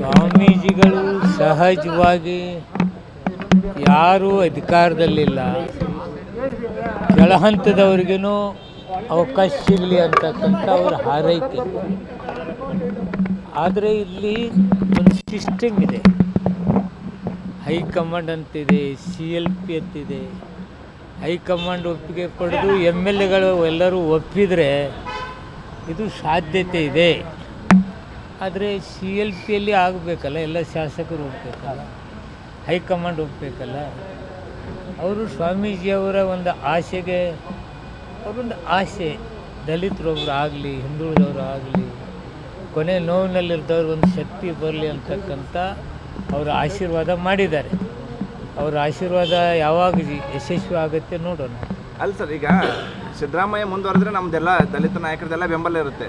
ಸ್ವಾಮೀಜಿಗಳು ಸಹಜವಾಗಿ ಯಾರೂ ಅಧಿಕಾರದಲ್ಲಿಲ್ಲ. ಕೆಳಹಂತದವ್ರಿಗೂ ಅವಕಾಶ ಸಿಗಲಿ ಅಂತಕ್ಕಂಥ ಅವ್ರ ಹಾರೈಕೆ. ಆದರೆ ಇಲ್ಲಿ ಒಂದು ಸಿಸ್ಟಮ್ ಇದೆ. ಹೈಕಮಾಂಡ್ ಅಂತಿದೆ, ಸಿ ಎಲ್ ಪಿ ಅಂತಿದೆ. ಹೈಕಮಾಂಡ್ ಒಪ್ಪಿಗೆ ಪಡೆದು ಎಂ ಎಲ್ ಎಗಳು ಎಲ್ಲರೂ ಒಪ್ಪಿದರೆ ಇದು ಸಾಧ್ಯತೆ ಇದೆ. ಆದರೆ ಸಿ ಎಲ್ ಪಿಯಲ್ಲಿ ಆಗಬೇಕಲ್ಲ, ಎಲ್ಲ ಶಾಸಕರು ಒಪ್ಪಬೇಕಲ್ಲ ಹೈಕಮಾಂಡ್ ಒಪ್ಪಬೇಕಲ್ಲ ಅವರು ಸ್ವಾಮೀಜಿಯವರ ಒಂದು ಆಸೆಗೆ ಅವರೊಂದು ಆಸೆ ದಲಿತರೊಬ್ಬರು ಆಗಲಿ, ಹಿಂದುಳಿದವರು ಆಗಲಿ, ಕೊನೆ ನೋವಿನಲ್ಲಿರ್ತವ್ರ ಒಂದು ಶಕ್ತಿ ಬರಲಿ ಅಂತಕ್ಕಂಥ ಅವರ ಆಶೀರ್ವಾದ ಮಾಡಿದ್ದಾರೆ. ಅವರ ಆಶೀರ್ವಾದ ಯಾವಾಗ ಯಶಸ್ವಿ ಆಗುತ್ತೆ ನೋಡೋಣ. ಅಲ್ಲ ಸರ್, ಈಗ ಸಿದ್ದರಾಮಯ್ಯ ಮುಂದುವರೆದ್ರೆ ನಮ್ದೆಲ್ಲ ದಲಿತ ನಾಯಕರದೆಲ್ಲ ಬೆಂಬಲ ಇರುತ್ತೆ.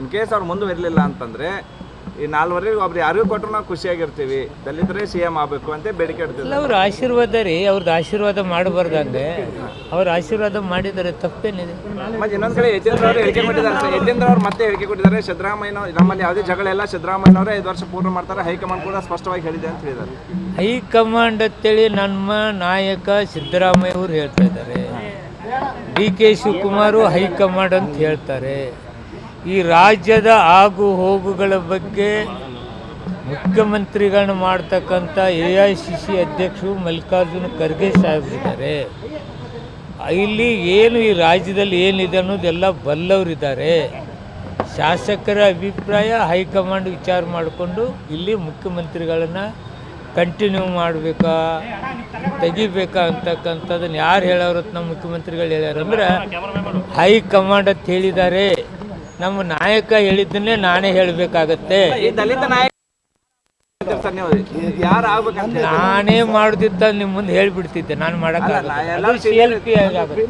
ಇನ್ ಕೇಸ್ ಅವ್ರು ಮುಂದುವರಿಲಿಲ್ಲ ಅಂತಂದ್ರೆ ಈ ನಾಲ್ವರಿಗೆ ಒಬ್ರು ಯಾರಿಗೂ ಕೊಟ್ಟರು ನಾವು ಖುಷಿಯಾಗಿರ್ತೀವಿ. ದಲಿತರೇ ಸಿ ಎಂ ಆಗಬೇಕು ಅಂತ ಬೇಡಿಕೆ ಇಡ್ತೀವಿ ಅವ್ರ ಆಶೀರ್ವಾದ ರೀ ಅವ್ರದ್ದು ಆಶೀರ್ವಾದ ಮಾಡಬಾರ್ದಂಗೆ ಅವ್ರ ಆಶೀರ್ವಾದ ಮಾಡಿದರೆ ತಪ್ಪೇನಿದೆ. ಮತ್ತೆ ಇನ್ನೊಂದ್ ಕಡೆ ಯತೇಂದ್ರ ಅವರು ಹೇಳಿಕೆ ಕೊಟ್ಟಿದ್ದಾರೆ ಸರ್. ಯತೇಂದ್ರ ಅವರು ಮತ್ತೆ ಹೇಳಿಕೆ ಕೊಟ್ಟಿದ್ದಾರೆ. ಸಿದ್ದರಾಮಯ್ಯ ನಮ್ಮಲ್ಲಿ ಯಾವುದೇ ಜಗಳ ಇಲ್ಲ. ಸಿದ್ದರಾಮಯ್ಯನವರೇ ಐದು ವರ್ಷ ಪೂರ್ಣ ಮಾಡ್ತಾರೆ. ಹೈಕಮಾಂಡ್ ಕೂಡ ಸ್ಪಷ್ಟವಾಗಿ ಹೇಳಿದೆ ಅಂತ ಹೇಳಿದ್ದಾರೆ. ಹೈಕಮಾಂಡ್ ಅಂತೇಳಿ ನಮ್ಮ ನಾಯಕ ಸಿದ್ದರಾಮಯ್ಯ ಅವರು ಹೇಳ್ತಾ ಇದ್ದಾರೆ. ಡಿ ಕೆ ಶಿವಕುಮಾರು ಹೈಕಮಾಂಡ್ ಅಂತ ಹೇಳ್ತಾರೆ. ಈ ರಾಜ್ಯದ ಆಗು ಹೋಗುಗಳ ಬಗ್ಗೆ ಮುಖ್ಯಮಂತ್ರಿಗಳನ್ನ ಮಾಡ್ತಕ್ಕಂಥ ಎ ಐ ಸಿ ಸಿ ಅಧ್ಯಕ್ಷರು ಮಲ್ಲಿಕಾರ್ಜುನ ಖರ್ಗೆ ಸಾಹೇಬರಿದ್ದಾರೆ. ಇಲ್ಲಿ ಏನು ಈ ರಾಜ್ಯದಲ್ಲಿ ಏನಿದೆ ಅನ್ನೋದೆಲ್ಲ ಬಲ್ಲವರಿದ್ದಾರೆ. ಶಾಸಕರ ಅಭಿಪ್ರಾಯ ಹೈಕಮಾಂಡ್ ವಿಚಾರ ಮಾಡಿಕೊಂಡು ಇಲ್ಲಿ ಮುಖ್ಯಮಂತ್ರಿಗಳನ್ನು ಕಂಟಿನ್ಯೂ ಮಾಡಬೇಕಾ, ತೆಗಿಬೇಕಾ ಅಂತಕ್ಕಂಥದ್ದನ್ನು ಯಾರು ಹೇಳೋರು ನಮ್ಮ ಮುಖ್ಯಮಂತ್ರಿಗಳು ಹೇಳ್ಯಾರಂದ್ರೆ ಹೈಕಮಾಂಡ್ ಅಂತ ಹೇಳಿದ್ದಾರೆ. ನಮ್ಮ ನಾಯಕ ಹೇಳಿದ್ದನ್ನೇ ನಾನೇ ಹೇಳಬೇಕಾಗತ್ತೆ. ಈ ದಲಿತ ನಾಯಕ ಸರ್ ನೀವು ಯಾರು ಆಗ್ಬೇಕಂತ. ನಾನೇ ಮಾಡುತ್ತಿದ್ದ ನಿಮ್ಮ ಮುಂದೆ ಹೇಳ್ಬಿಡ್ತಿದ್ದೆ ನಾನು ಮಾಡಕ್ಕಾಗಲ್ಲ. ಅದು ಎಲ್ ಪಿ ಆಗುತ್ತೆ.